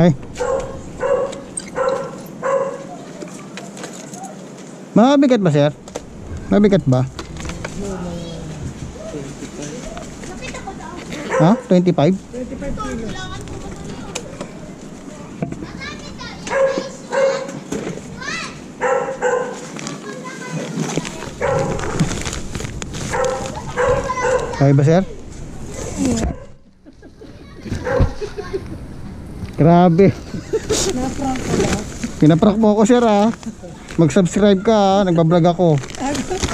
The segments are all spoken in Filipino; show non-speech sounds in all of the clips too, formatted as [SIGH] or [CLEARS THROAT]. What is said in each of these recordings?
Ay. Mabigat ba, sir? Mabigat ba? Ha? 25? Kaya ba, sir? Grabe. Pinaprank mo ako, sir, ha? Mag-subscribe ka, ha? Nagbablog ako.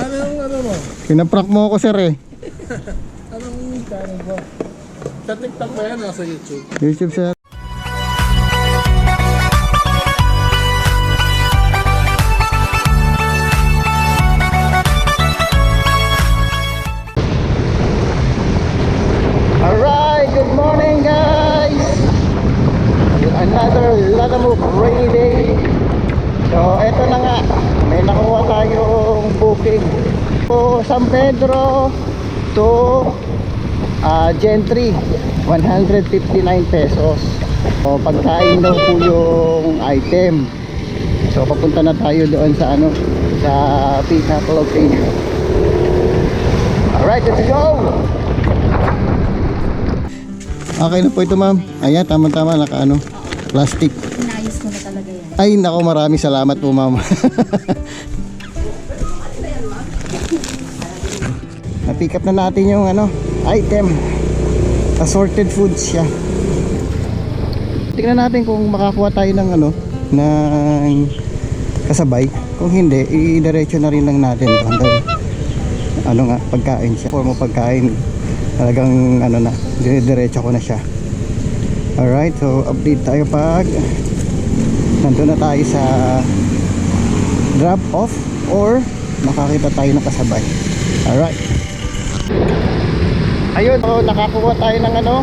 Anong ano mo? Pinaprank mo ako, sir, eh. Anong channel mo? Sa TikTok ba yan o sa YouTube? YouTube, sir. San Pedro to Ah, Gentry 159 pesos. So pagkain daw po yung item. So papunta na tayo doon sa ano sa up location. Alright, let's go! Okay na po ito ma'am. Ayan, tama-tama naka ano, plastic. Inayos ko na talaga yan. Ay, nako maraming salamat po ma'am. [LAUGHS] Na-pick up na natin yung ano, item. Assorted foods siya. Tingnan natin kung makakuha tayo ng ano, ng kasabay. Kung hindi, i-diretso na rin lang natin. Hanggang, ano nga, pagkain siya. Form of pagkain. Talagang ano na, diretso ko na siya. Alright, so update tayo pag nandun na tayo sa drop off or makakita tayo ng kasabay alright ayun so nakakuha tayo ng ano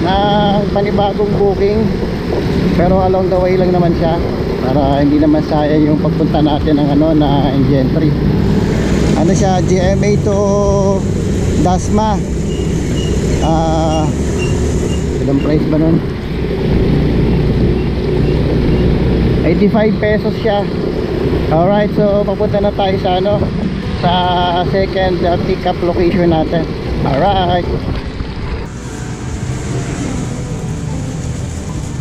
ng panibagong booking. Pero along the way lang naman siya para hindi naman sayang yung pagpunta natin ng ano na gentry ano siya GMA to Dasma. Ah ilang price ba nun? 85 pesos siya. Alright so papunta na tayo sa ano sa second uh, pick up location natin alright.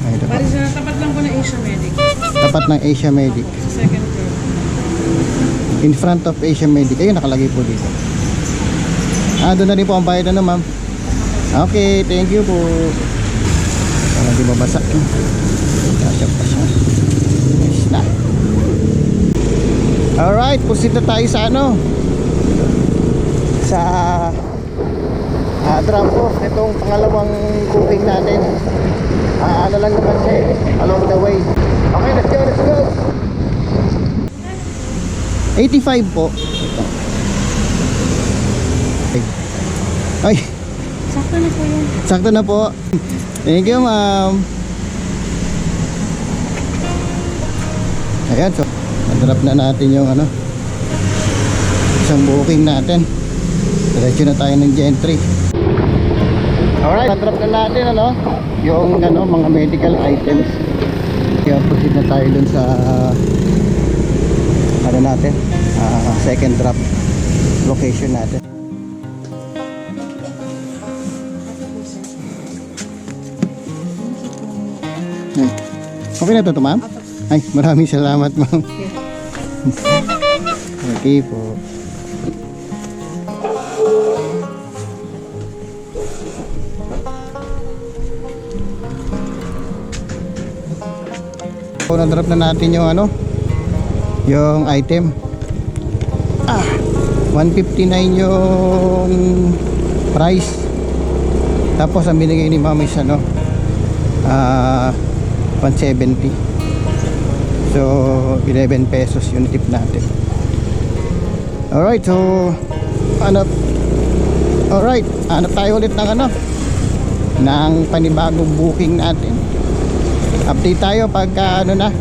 Ay, dapat, Bali sa tapat lang po ng Asia Medic. dapat ng Asia Medic. Sa second floor. in front of Asia Medic. Ayun nakalagay po dito. Ah doon na rin po ang bayad ano ma'am? Okay thank you po. Para di mabasa kasya pa siya. Nice na. Alright pusit na tayo sa ano? Sa ah, drop off itong pangalawang booking natin ah, ano lang naman siya eh, along the way okay let's go let's go 85 po. Ito. Ay, Sakto na po yan. sakto na po. Thank you, ma'am. Ayan, so, na-drop na natin yung ano, isang booking natin. Diretso na tayo ng gentry. Alright, na-drop na natin ano, yung ano, mga medical items. Kaya proceed na tayo dun sa ano natin, ah, second drop location natin. Ay, Okay na to, to ma'am? Ay, maraming salamat, ma'am. Okay po. So, na-drop na natin yung ano, yung item. Ah, 159 yung price. Tapos ang binigay ni Mama is ano, ah, 170. So, 11 pesos yung tip natin. Alright, so, ano, alright, hanap tayo ulit ng ano, ng panibagong booking natin. Update tayo pagka ano na,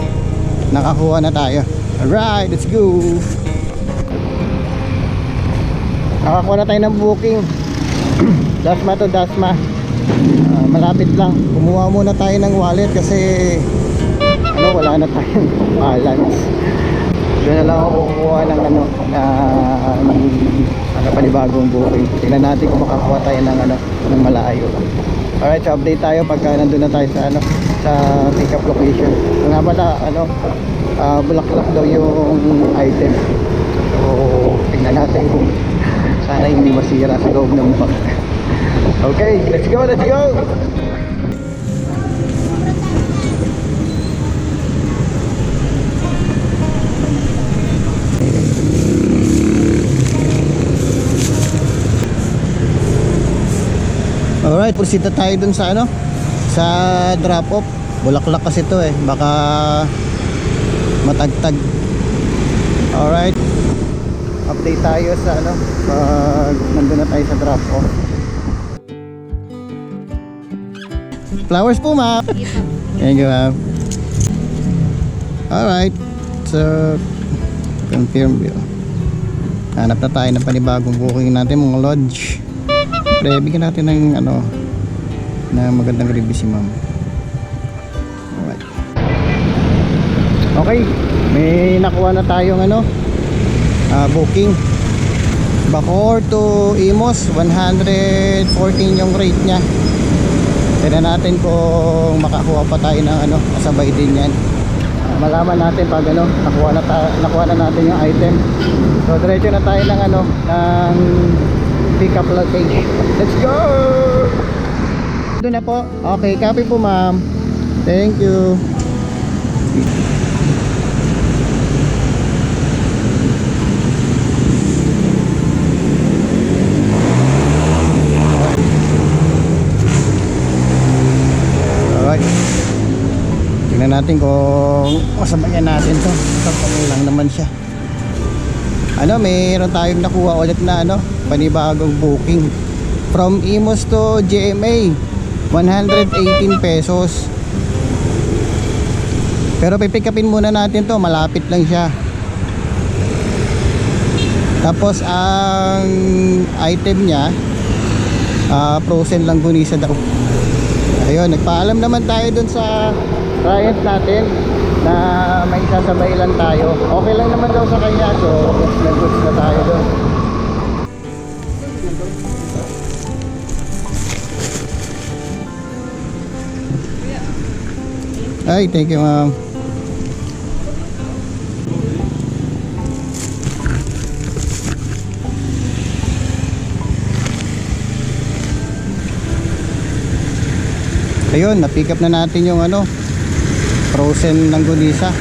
nakakuha na tayo. Alright, let's go! Nakakuha na tayo ng booking. [CLEARS THROAT] Dasma to Dasma. Ah, malapit lang. Kumuha muna tayo ng wallet kasi ano, wala na tayong [LAUGHS] balance. Doon na lang ako kukuha ng ano, na ano, panibagong booking. Tingnan natin kung makakuha tayo ng ano, ng malayo. Alright, so update tayo pagka nandun na tayo sa ano, sa pick up location. So nga pala, ano, ah, bulaklak daw yung item. So, tingnan natin kung sana hindi masira sa loob ng bag. Okay, let's go, let's go! Alright, na tayo dun sa ano sa drop off. Bulaklak kasi to eh. Baka matagtag. Alright. Update tayo sa ano pag nandun na tayo sa drop off. Flowers po ma'am. Thank you ma'am. Alright. So confirm bill. Hanap na tayo ng panibagong booking natin mga lodge. Pre, bigyan natin ng ano na magandang review si ma'am. Alright. Okay, may nakuha na tayong ano ah, booking. Bacoor to Imos, 114 yung rate niya. Tignan natin kung makakuha pa tayo ng ano, kasabay din yan. Malaman natin pag ano, nakuha na, ta- nakuha na natin yung item. So diretso na tayo ng ano, ng pick up location. Let's go! Doon na po. Okay, copy po ma'am. Thank you. Tingnan natin kung masabayan natin to. Tapos lang naman siya. Ano, mayroon tayong nakuha ulit na ano, panibagong booking. From Imos to GMA, 118 pesos. Pero pipick upin muna natin to, malapit lang siya. Tapos ang item niya, ah, frozen langgunisa daw. Ayun, nagpaalam naman tayo dun sa client natin na may sasabay lang tayo. Okay lang naman daw sa kanya, so goods na tayo dun. Ay, thank you ma'am. Ayun, na-pick up na natin yung ano, frozen ng gunisa.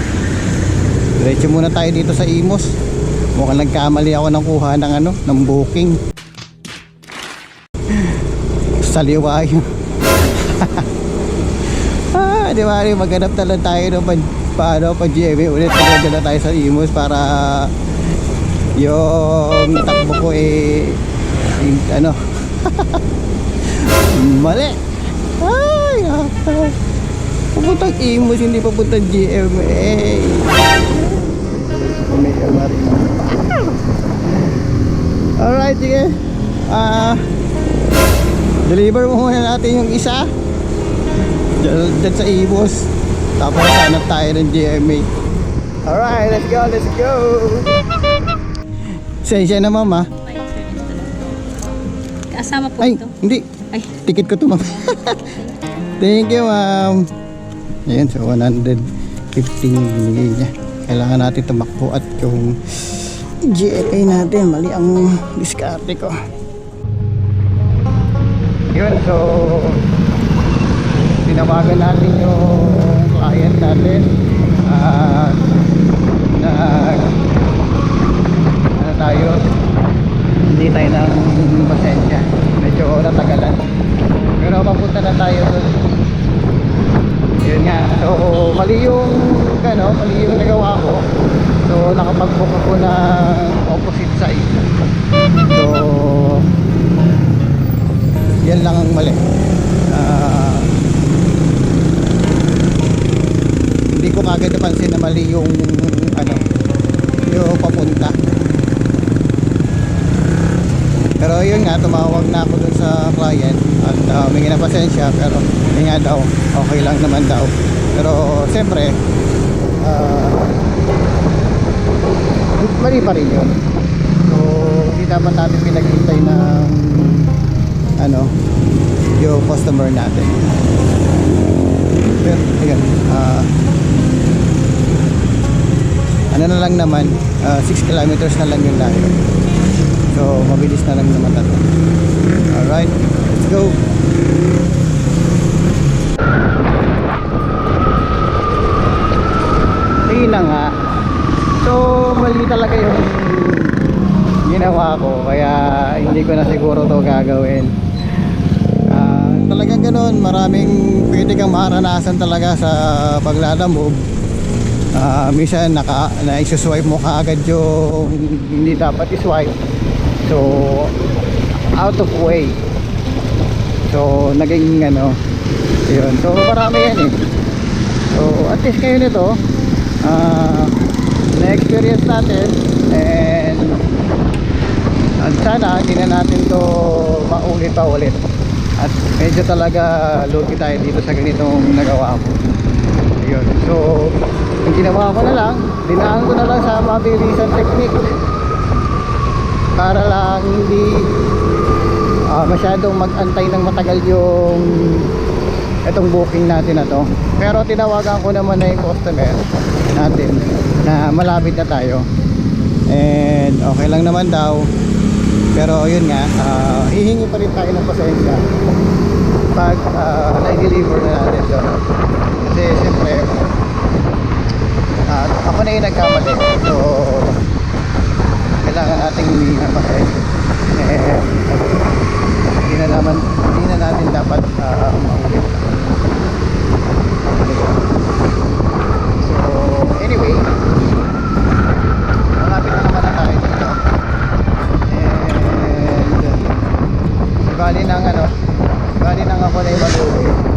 Diretso muna tayo dito sa Imos. Mukhang nagkamali ako ng kuha ng ano, ng booking. [LAUGHS] Saliwa yun. [LAUGHS] ah, di ba, maghanap na lang tayo ng pa, paano, pa GMA ulit. Maghanap na tayo sa Imos para yung takbo ko eh, yung, ano, [LAUGHS] mali. Ay, ay. Papuntang Imus, hindi papuntang GMA. May kamari. Alright, sige. Ah, deliver mo muna natin yung isa. Diyan sa Imus. Tapos hanap tayo ng GMA. Alright, let's go, let's go. Sensya na mama. Kasama po Ay, ito. hindi. Ay, Ticket ko to, ma'am. [LAUGHS] Thank you, ma'am. Ayan, so 115 yung binigay niya. Kailangan natin tumakbo at yung GLA natin, mali ang diskarte ko. Yun, so tinawagan natin yung client natin. Ah, nag ano tayo, hindi tayo ng pasensya. Medyo natagalan. Pero papunta na tayo. Yun nga. So, mali yung, ano, mali yung nagawa ko. So, nakapag-book ako ng opposite side. So, yan lang ang mali. Ah, hindi ko kagad napansin na mali yung, ano, yung papunta. Pero yun nga, tumawag na ako dun sa client at uh, humingi na pasensya pero hindi nga daw okay lang naman daw. Pero siyempre ah, mali pa rin yun. So hindi dapat natin pinaghintay ng ano yung customer natin. Pero ayun ah ano na lang naman 6 kilometers na lang yung layo. So mabilis na lang naman ito alright let's go. Ayun na nga. So mali talaga yung ginawa ko kaya hindi ko na siguro to gagawin. Ah, talagang ganun. Maraming pwede kang maranasan talaga sa paglalamove Ah, minsan naka na swipe mo kaagad yung hindi dapat i-swipe. So out of way. So naging ano yun. So marami yan eh. So at least kayo nito ah na-experience natin and at sana hindi na natin to maulit pa ulit. At medyo talaga lugi tayo dito sa ganitong nagawa ko yun. So ang ginawa ko na lang. Dinaan ko na lang sa mabilisan technique. Para lang hindi ah, masyadong mag-antay ng matagal yung itong booking natin na to. Pero tinawagan ko naman na yung customer natin na malapit na tayo. And okay lang naman daw. Pero yun nga ah, hihingi pa rin tayo ng pasensya pag ah, na-deliver na natin to. Kasi siyempre ako na yung nagkamali. So kailangan nating humingi ng pasensya and hindi na naman hindi na natin dapat uh, maulit so anyway malapit na naman na tayo dito. And bali ng ano bali ng ako na at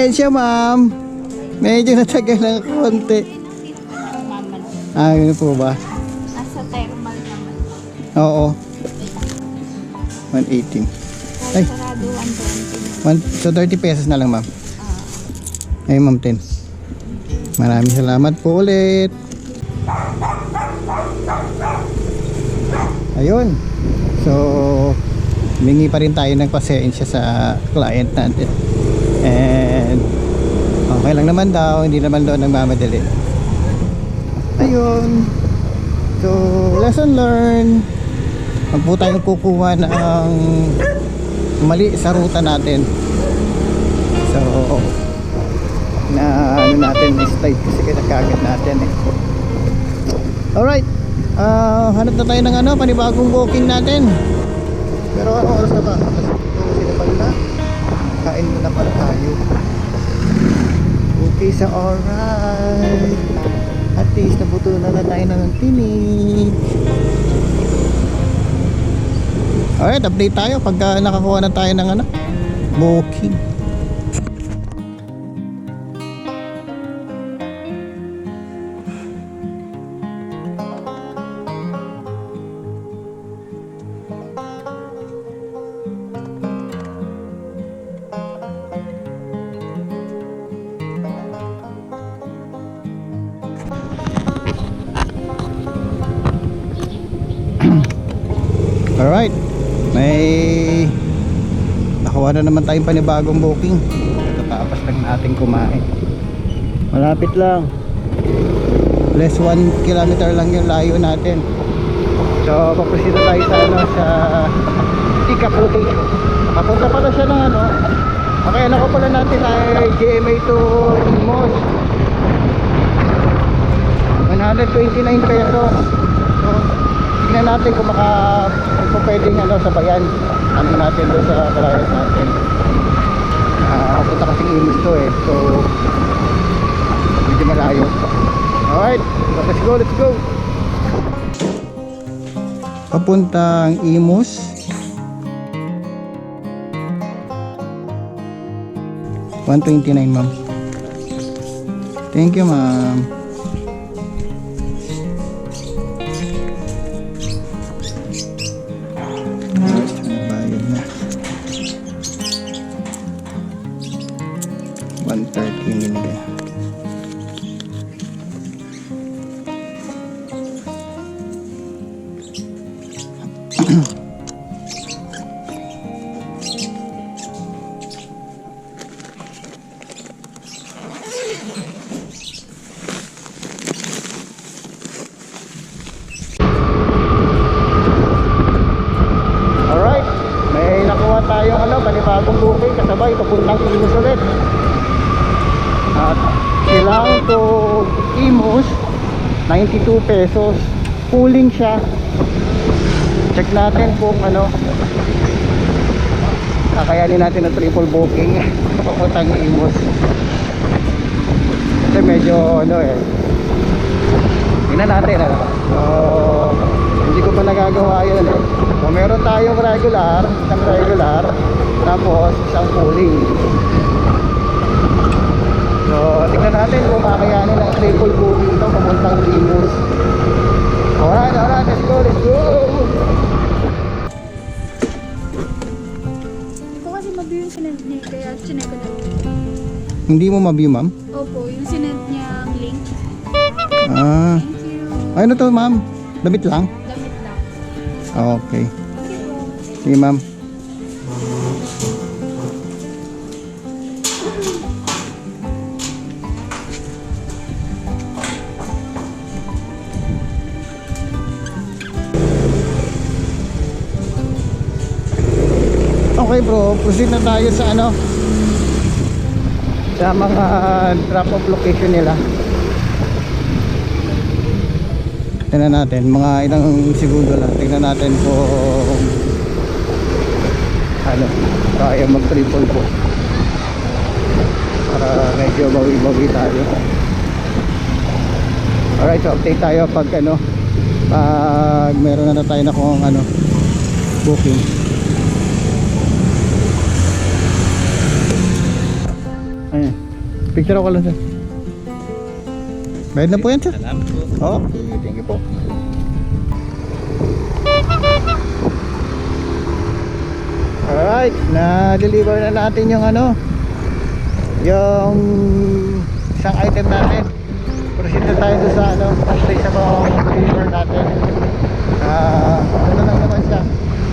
Sensya ma'am Medyo natagal ng konti. Ah, yun po ba? Nasa thermal naman. Oo 118 Ay. Sarado 120. One, so 30 pesos na lang ma'am Ay ma'am 10 Maraming salamat po ulit Ayun So Humingi pa rin tayo ng pasensya sa client natin And Okay lang naman daw Hindi naman daw nagmamadali. Ayun. So lesson learned. Huwag po tayong kukuha ng mali sa ruta natin. So na ano natin slide kasi kinakagat natin eh. Alright. Ah hanap na tayo ng ano panibagong booking natin. Pero ano oras na ba? Okay sa alright at least nabuto na na tayo ng tinig Alright, update tayo pagka nakakuha na tayo ng ano, booking. Naman tayong panibagong booking. Katapos lang natin kumain. Malapit lang. Less 1 kilometer lang yung layo natin. So, na tayo sa ano, sa Tikaputi. Papunta pala siya ng ano. Okay, ano ko pala natin ay GMA to Mos. 129 pesos. So, tingnan natin kung maka kung pwedeng ano sabayan ano natin doon sa client natin ah punta kasi imus to eh. So medyo malayo. Alright let's go let's go. Papuntang imus. 129 ma'am. Thank you ma'am 130 binigay Pooling siya. Check natin kung ano, kakayanin natin ng triple booking papuntang Imus. Kasi medyo ano eh, tingnan natin ano. So, hindi ko pa nagagawa yun eh. So, meron tayong regular, isang regular, tapos isang pooling. So, tingnan natin kung kakayanin ng triple booking ito papuntang Imus. Alright, alright, let's go, let's go! Hindi ko kasi mabiyong yung sinend niya, kaya chinay ko na. Hindi mo mabiyw, ma'am? Opo, yung sinend niya ang link. Ah, Thank you. ano to, ma'am? Damit lang? Damit lang. Okay. You po. Sige, ma'am. Okay bro, proceed na tayo sa ano sa mga drop off location nila. Tingnan natin, mga ilang segundo lang. Tingnan natin kung ano, kaya mag triple po. Para medyo bawi-bawi tayo. Alright, so update tayo pag ano, pag meron na, na tayo na kung ano, booking. Picture ako lang sir. Bayad na po yan sir. Okay, thank you po. Alright, na-deliver na natin yung ano, yung isang item natin. Proceed na tayo sa ano, stay sa mga deliver natin. Ah, ano lang naman siya,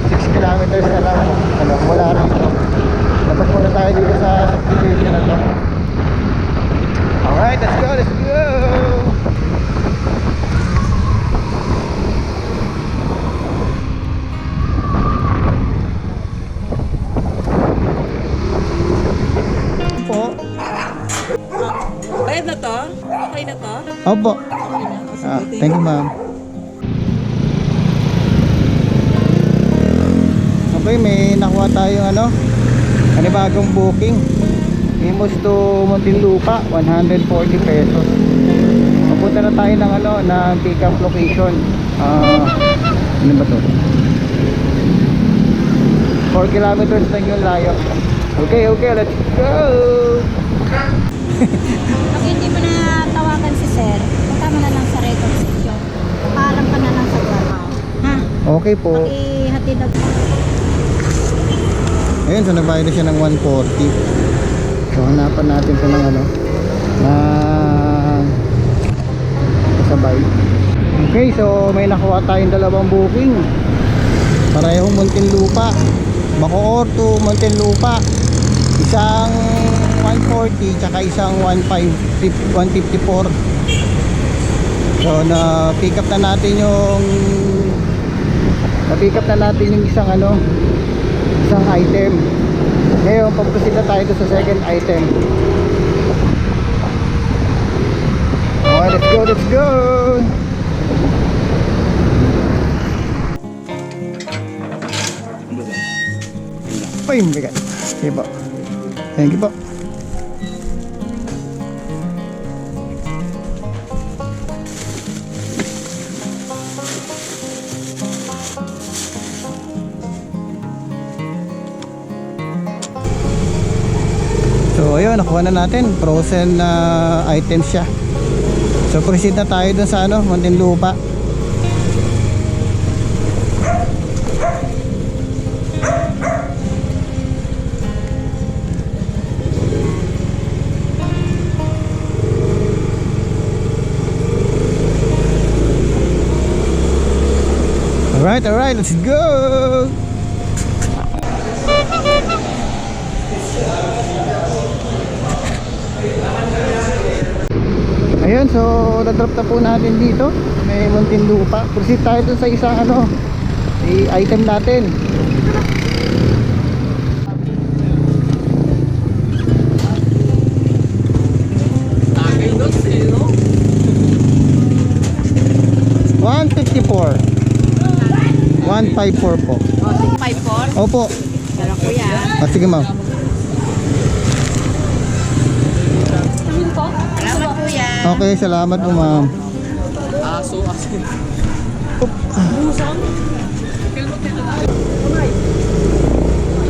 6 kilometers na lang. Ano, wala rin. Tapos muna tayo dito sa subdivision na to. Alright, let's go, let's go! Po. Bayad na to? Okay na to? Opo. Ah, thank you, ma'am. Okay, may nakuha tayong ano, panibagong booking. Imos to Muntinlupa, 140 pesos. Papunta na tayo ng ano, ng pick up location. Ah, ano ba to? 4 kilometers lang yung layo. Okay, okay, let's go! Pag hindi mo na tawagan si sir, punta mo na lang sa record section. Paalam ka na lang sa warehouse. Ha? Okay po. Ihatid na Ayun, so nagbayad na siya ng 140. So hanapan natin sa ng ano na sabay. Okay, so may nakuha tayong dalawang booking. Parehong Muntinlupa. Bacoor to Muntinlupa. Isang 140 tsaka isang 15 154. So na pick up na natin yung na pick up na natin yung isang ano isang item ngayon, pagproceed na tayo sa second item. Alright, let's go, let's go! Uy, mabigat. Sige po. Thank you po. Nakuha na natin. Frozen na items siya. So proceed na tayo dun sa ano, Muntinlupa. Alright, alright, let's go! Ayun, so na-drop na po natin dito. May Muntinlupa. Proceed tayo dun sa isang ano, i-item natin. Tagay doon, sino? 154. 154 po. O, 654. Opo. Pero kuya. Ah, sige ma'am. Salamat kuya. Okay, salamat po ma'am. Aso, aso.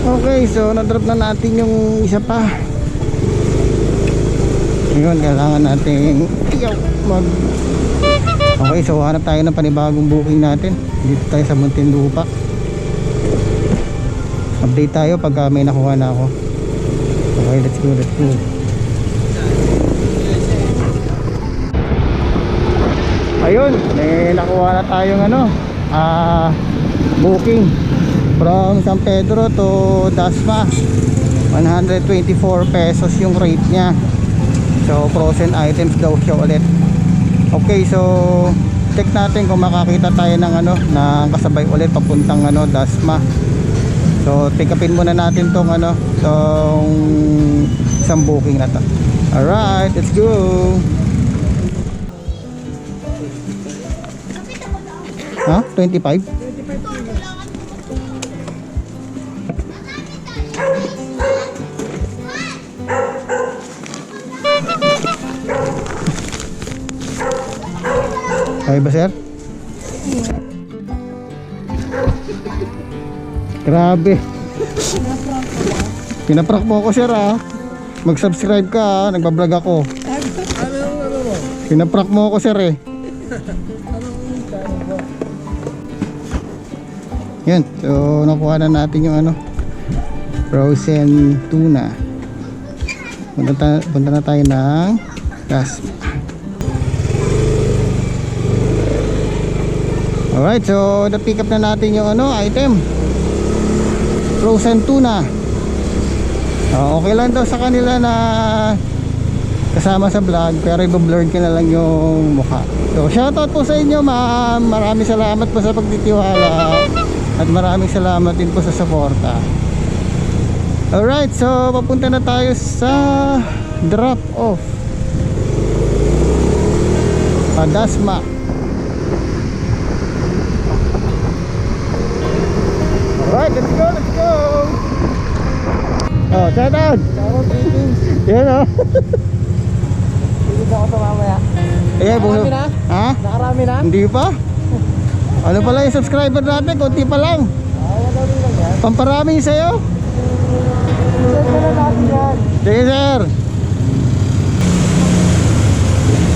Okay, so na-drop na natin yung isa pa. Ngayon, kailangan natin mag... Okay, so hanap tayo ng panibagong booking natin. Dito tayo sa Muntinlupa. Update tayo pag may nakuha na ako. Okay, let's go, let's go. Ayun, may nakuha na tayong ano, ah, booking from San Pedro to Dasma. 124 pesos yung rate niya. So, frozen items daw siya ulit. Okay, so check natin kung makakita tayo ng ano, ng kasabay ulit papuntang ano, Dasma. So, pick upin muna natin tong ano, tong isang booking na to. Alright, let's go. Ha? 25? Kaya ba sir? Grabe. Pinaprank mo ako sir ah. Mag-subscribe ka ah. Nagbablog ako. Ano ano? Pinaprank mo ako sir eh. [LAUGHS] Yan. So nakuha na natin yung ano. Frozen tuna. Punta, ta- punta na tayo ng gas. Alright, so na-pick up na natin yung ano, item. Frozen tuna. Ah, okay lang daw sa kanila na kasama sa vlog pero i-blur ko na lang yung mukha. So shoutout po sa inyo ma'am. Maraming salamat po sa pagtitiwala at maraming salamat din po sa suporta. Alright, so papunta na tayo sa drop off. Padasma. Alright, let's go, let's go! Oh, shout out! Yan oh. Hindi ako ito mamaya. Eh. Nakarami na? Ha? Nakarami na? Hindi pa? Ano pala yung subscriber natin? Kunti pa lang. Pamparami sa'yo. Sige, sir.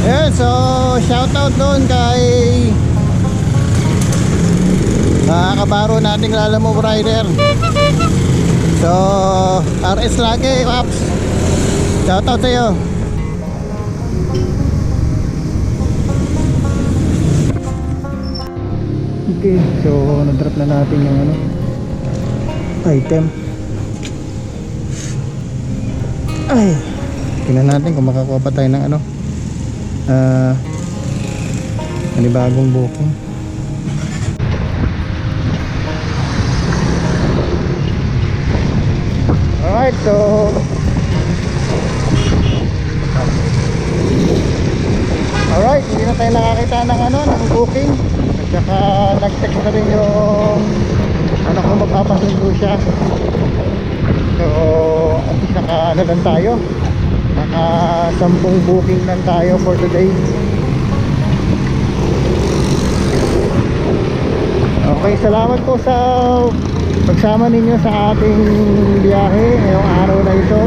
Yeah, so shout out doon kay mga kabaro nating Lalamove Rider. So, RS lagi, Paps. Shout out sa'yo. Okay, so na-drop na natin yung ano item. Ay, tingnan natin kung makakuha pa tayo ng ano ah panibagong booking. Alright, so Alright, hindi na tayo nakakita ng ano, ng booking. At saka nag-text na rin yung ano kung magpapasundo siya. So, at least naka ano lang tayo. Naka 10 booking lang tayo for today. Okay, salamat po sa pagsama ninyo sa ating biyahe ngayong araw na ito.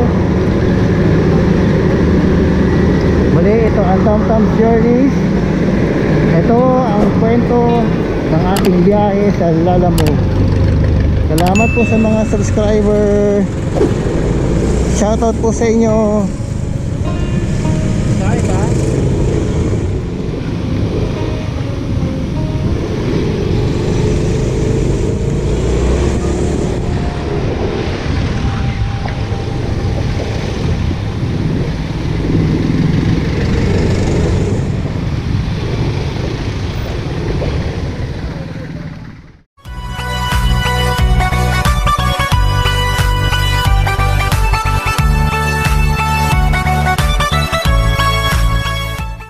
Muli, ito ang Tom Tom's Journeys. Ito ang kwento ng ating biyahe sa Lalamove. Salamat po sa mga subscriber. Shoutout po sa inyo.